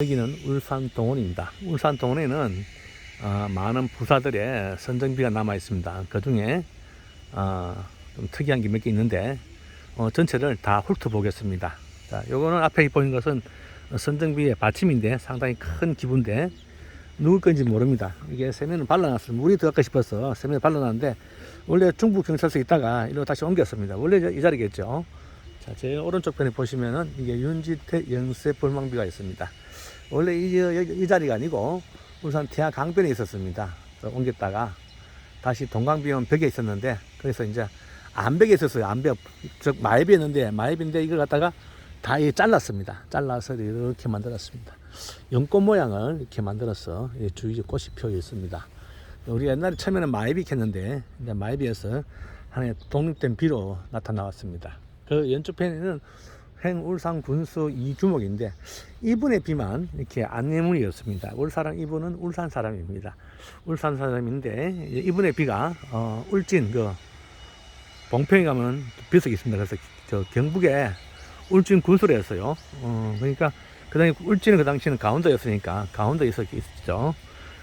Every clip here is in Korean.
여기는 울산 동원입니다. 울산 동원에는 어, 많은 부사들의 선정비가 남아 있습니다. 그 중에 어, 좀 특이한 게 몇 개 있는데 어, 전체를 다 훑어보겠습니다. 자, 요거는 앞에 보이는 것은 선정비의 받침인데 상당히 큰 기부인데 누구 건지 모릅니다. 이게 세면을 발라놨어요. 물이 들어갈까 싶어서 세면을 발라놨는데 원래 중부 경찰서에 있다가 이리로 다시 옮겼습니다. 원래 이 자리겠죠. 자, 제 오른쪽 편에 보시면은 이게 윤지태 영세 볼망비가 있습니다. 원래 이, 이, 이 자리가 아니고 울산 태안 강변에 있었습니다. 옮겼다가 다시 동강비원 벽에 있었는데 그래서 이제 안벽에 있었어요. 안벽 즉 마입이었는데 마입인데 이걸 갖다가 다이 잘랐습니다. 잘라서 이렇게 만들었습니다. 연꽃 모양을 이렇게 만들어서 이 주위에 꽃이 피어 있습니다. 우리 옛날에 처음에는 마입이 켰는데 이제 마입이어서 하나의 독립된 비로 나타나왔습니다. 그 왼쪽 편에는 행 울산 군수 이주목인데 이분의 비만 이렇게 안내문이었습니다. 울산 이분은 울산 사람입니다. 울산 사람인데 이분의 비가 어, 울진 그 봉평에 가면 비석이 있습니다. 그래서 저 경북에 울진 군수였어요. 어, 그러니까 그 당시 울진은 그 당시는 강원도였으니까 강원도에 있었, 있었죠.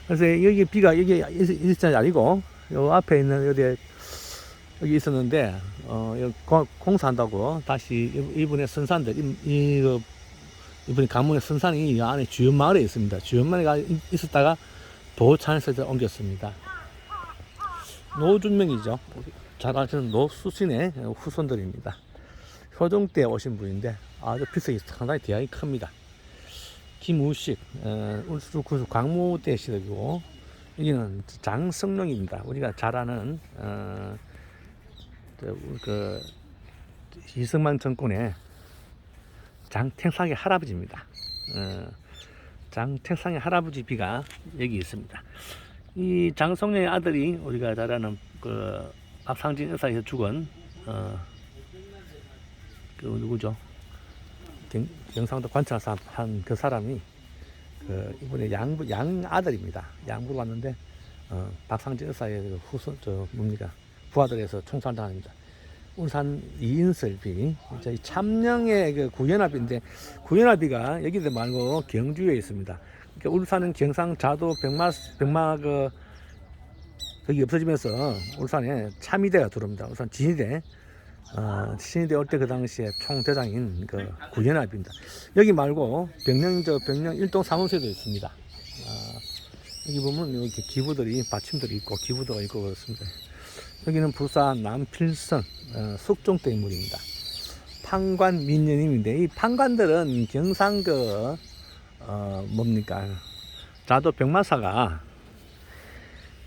그래서 여기 비가 여기 있었지 아니고 요 앞에 있는 여기 여기 있었는데 어 공사한다고 다시 이- 이분의 선산들 이, 이 그, 이분의 가문의 선산이 이 안에 주연 마을에 있습니다. 주연 마을에 있- 있었다가 이제 옮겼습니다. 노준명이죠. 잘 아시는 노수신의 후손들입니다. 효종 때 오신 분인데 아주 비석이 상당히 대학이 큽니다. 김우식, 어, 울수 구수 광무 때 시대이고 여기는 장성룡입니다. 우리가 잘 아는 어, 저, 그 이승만 정권의 장택상의 할아버지입니다. 어, 장택상의 할아버지 비가 여기 있습니다. 이 장성룡의 아들이 우리가 잘 아는 그 앞상진 의사에서 죽은 어, 그 누구죠? 경, 경상도 관찰사 한 그 사람이 그 이번에 양부 양 아들입니다. 양부로 왔는데 어, 박상진 의사의 그 후손 저 뭡니까 부하들에서 총살당합니다. 울산 이인설비 이제 이 참령의 그 구연합인데 구연합이가 여기도 말고 경주에 있습니다. 그러니까 울산은 경상 자도 백마 백마 그 거기 없어지면서 울산에 참이대가 들어옵니다. 울산 진이대 어, 신이대 올 때 그 당시에 총대장인 그 구연합입니다. 여기 말고 병령 저 병령 일동 사무소도 있습니다. 아, 여기 보면 이렇게 기부들이 받침들이 있고 기부도가 있고 그렇습니다. 여기는 부산 남필선 어, 숙종대 인물입니다. 판관 민년임인데 이 판관들은 경상 그 어, 뭡니까 자도 병마사가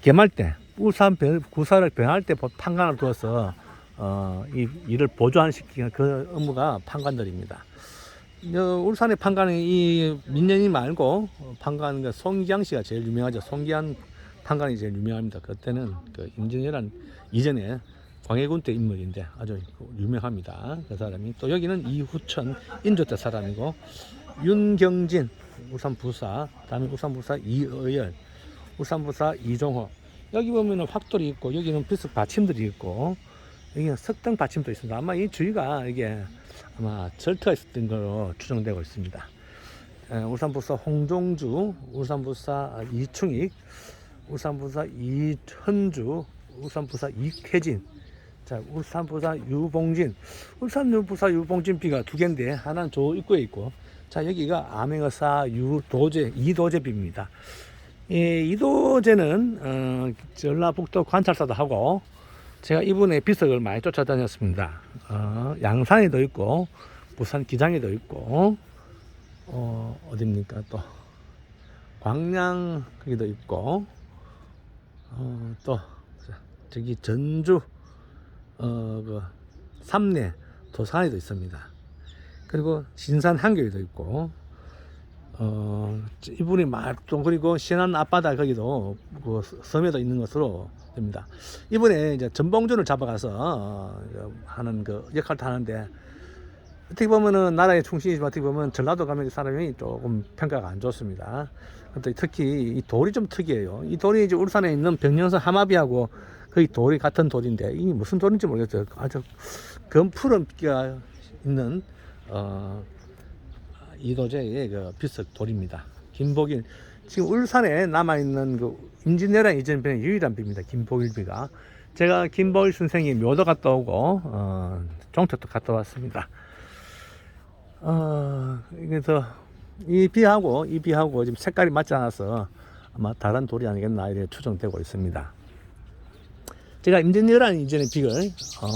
개말 때 울산 변- 구사를 변할 때 판관을 두어서 어, 이 일을 보조하시키는 그 업무가 판관들입니다. 저 울산의 판관은 이 민년이 말고 어, 판관 그 송기양 씨가 제일 유명하죠. 송기 한 판관이 제일 유명합니다. 그때는 그 임진왜란 이전에 광해군 때 인물인데 아주 유명합니다. 그 사람이 또 여기는 이후천 인조 때 사람이고 윤경진 울산 부사, 다음에 울산 부사 이의열, 울산 부사 이종호. 여기 보면은 확돌이 있고 여기는 비석 받침들이 있고 여기는 석등 받침도 있습니다. 아마 이 주위가 이게 아마 절터가 있었던 걸로 추정되고 있습니다. 에, 울산 부사 홍종주, 울산 부사 이충익, 울산부사 이현주, 울산부사 이태진, 자 울산부사 유봉진, 울산부사 유봉진 비가 두 개인데 하나는 저 입구에 있고, 자 여기가 암행어사 유도제 이도제 비입니다. 예, 이도제는 어, 전라북도 관찰사도 하고 제가 이분의 비석을 많이 쫓아다녔습니다. 어, 양산에도 있고 부산 기장에도 있고 어, 어딥니까 또 광양 거기도 있고 어, 또 저기 전주 어, 그 삼내 도산에도 있습니다. 그리고 신산 한교에도 있고 어, 이분이 막좀 그리고 신안 앞바다 거기도 그 섬에도 있는 것으로 됩니다. 이번에 이제 전봉준을 잡아가서 어, 하는 그 역할을 하는데 어떻게 보면은 나라의 충신이지만 어떻게 보면 전라도 가면 이 사람이 조금 평가가 안 좋습니다. 특히 이 돌이 좀 특이해요. 이 돌이 이제 울산에 있는 병령선 하마비하고 거의 돌이 같은 돌인데 이 무슨 돌인지 모르겠어요. 아주 검푸른기가 있는 어 이도제의 그 비석 돌입니다. 김복일 지금 울산에 남아 있는 그 임진왜란 이전변의 유일한 비입니다. 김복일비가 제가 김복일 선생이 묘도 갔다 오고 어, 종택도 갔다 왔습니다. 어, 그래서 이 비하고 이 비하고 지금 색깔이 맞지 않아서 아마 다른 돌이 아니겠나 이렇게 추정되고 있습니다. 제가 임진왜란 이전의 빅을 어,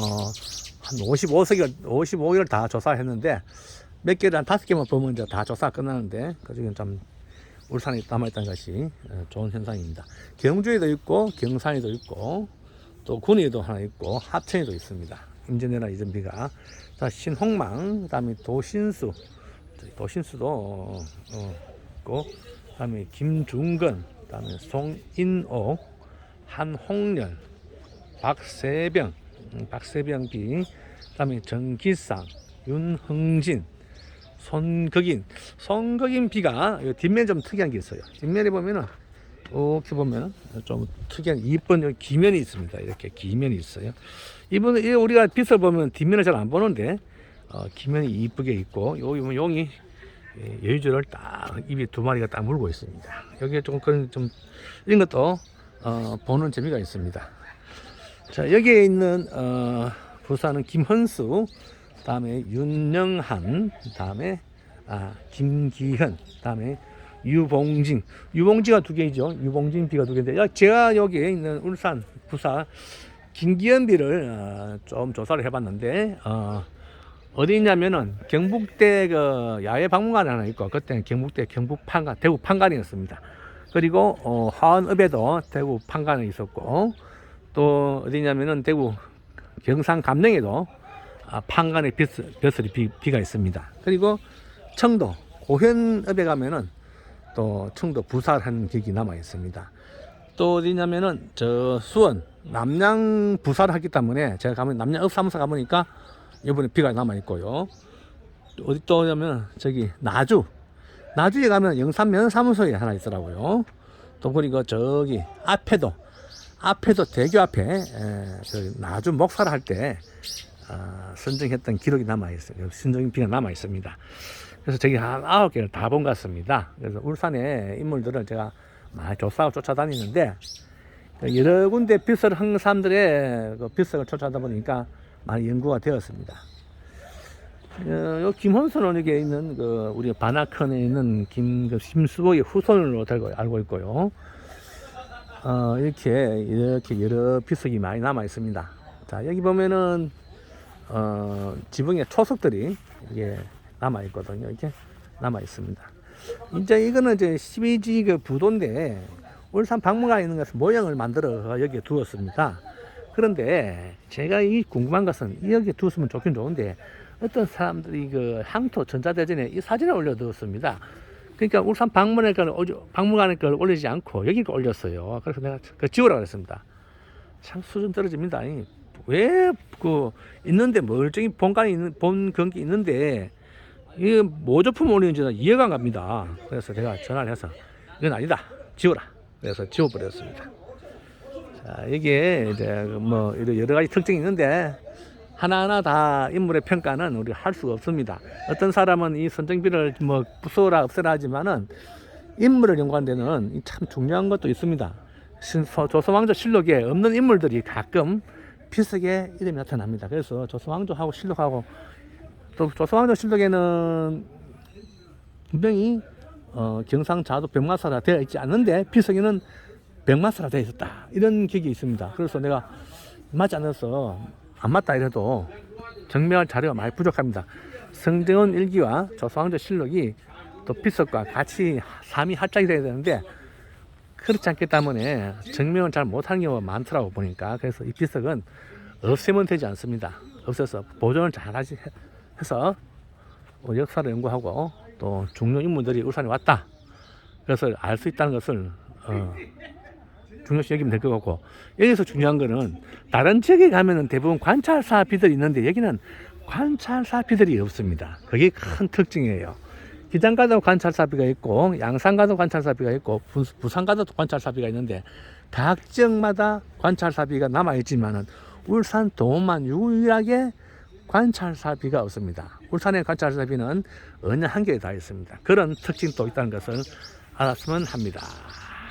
한 55석을 55개를 다 조사했는데 몇 개를 한 다섯 개만 보면 이제 다 조사 끝나는데 그중에 좀 울산에 남아있다는 것이 어, 좋은 현상입니다. 경주에도 있고 경산에도 있고 또 군위에도 하나 있고 합천에도 있습니다. 임진왜란 이전 비가. 자 신홍망 그 다음에 도신수. 도신수도 어, 어, 있고 그 다음에 김중근 그 다음에 송인옥 한홍렬 박세병 음, 박세병 비 그 다음에 정기상 윤흥진 손극인. 손극인 비가 이 뒷면에 좀 특이한 게 있어요. 뒷면에 보면은 이렇게 보면 좀 특이한 이쁜 기면이 있습니다. 이렇게 기면이 있어요. 이분 이 우리가 빛을 보면 뒷면을 잘 안 보는데 어, 기면이 이쁘게 있고 여기 보면 용이 예, 여유주를 딱 입에 두 마리가 딱 물고 있습니다. 여기에 좀 그런 좀 이런 것도 어, 보는 재미가 있습니다. 자 여기에 있는 어, 부사는 김헌수 다음에 윤영한 다음에 아 김기현 다음에 유봉진 유봉지가 두 개이죠. 유봉진 비가 두 개인데 야, 제가 여기에 있는 울산 부사 김기현 비를 어, 좀 조사를 해봤는데 어, 어디 있냐면은 경북대 그 야외 박물관 하나 있고 그때는 경북대 경북 판관 대구 판관이었습니다. 그리고 어, 하원읍에도 대구 판관에 있었고 또 어디냐면은 대구 경상 감릉에도 아, 판관의 벼슬, 벼슬이 비, 비가 있습니다. 그리고 청도 고현읍에 가면은 또 청도 부살한 기억이 남아 있습니다. 또 어디냐면은 저 수원 남양 부살을 했기 때문에 제가 가면 남양 읍 사무소 가보니까 이번에 비가 남아 있고요. 또 어디 또 오냐면 저기 나주 나주에 가면 영산면 사무소에 하나 있더라고요. 또 그리고 저기 앞에도 앞에도 대교 앞에 에, 그 나주 목사를 할때 아, 선정했던 기록이 남아 있어요. 선정 비가 남아 있습니다. 그래서 저기 한 아홉 개를 다 본 것 같습니다. 그래서 울산의 인물들을 제가 많이 조사하고 쫓아다니는데 그 여러 군데 비석을 한 사람들의 그 비석을 쫓아다 보니까 많이 연구가 되었습니다. 어, 요 김헌수는 여기 있는 그 우리 바나컨에 있는 김 그 심수보의 후손으로 알고, 있고요. 어, 이렇게 이렇게 여러 비석이 많이 남아 있습니다. 자 여기 보면은 어, 지붕에 초석들이 이게 남아 있거든요. 이렇게 남아 있습니다. 이제 이거는 이제 12지 그 부도인데 울산 박물관에 있는 것은 모형을 만들어 여기에 두었습니다. 그런데 제가 이 궁금한 것은 여기에 두었으면 좋긴 좋은데 어떤 사람들이 그 항토 전자대전에 이 사진을 올려두었습니다. 그러니까 울산 박물관에 걸, 박물관에 걸 올리지 않고 여기 걸 올렸어요. 그래서 내가 그 지우라 그랬습니다. 참 수준 떨어집니다. 왜그 있는데 멀쩡히 본관이 있는 본게 있는데 이 모조품 올리는지 는 이해가 안 갑니다. 그래서 제가 전화를 해서 이건 아니다. 지워라. 그래서 지워버렸습니다. 자, 이게 이제 뭐 여러 가지 특징이 있는데 하나하나 다 인물의 평가는 우리가 할 수가 없습니다. 어떤 사람은 이 선정비를 뭐 부숴라 없애라 하지만은 인물을 데는 참 중요한 것도 있습니다. 신- 조선왕조 실록에 없는 인물들이 가끔 비석에 이름이 나타납니다. 그래서 조선왕조하고 실록하고 또 조선왕조 실록에는 분명히 어, 경상자도 병마사라 되어 있지 않는데 비석에는 병마사라 되어 있었다. 이런 기억이 있습니다. 그래서 내가 맞지 않아서 안 맞다 이래도 증명할 자료가 많이 부족합니다. 성정원 일기와 조선왕조 실록이 또 비석과 같이 삼이 합작이 돼야 되는데 그렇지 않기 때문에 증명을 잘 못하는 경우가 많더라고 보니까 그래서 이 비석은 없애면 되지 않습니다. 없애서 보존을 잘 하지 해서 뭐 역사를 연구하고 또 중요 인물들이 울산에 왔다. 그래서 알수 있다는 것을 어, 중요시 여기면 될 것 같고 여기서 중요한 거는 다른 지역에 가면은 대부분 관찰사 비들이 있는데 여기는 관찰사 비들이 없습니다. 그게 큰 특징이에요. 기장 가도 관찰사비가 있고 양산 가도 관찰사비가 있고 부- 부산 가도 관찰사비가 있는데 각 지역마다 관찰사비가 남아 있지만은 울산 도만 유일하게 관찰사비가 없습니다. 울산의 관찰사비는 언양 한계에 닿아 있습니다. 그런 특징도 있다는 것을 알았으면 합니다.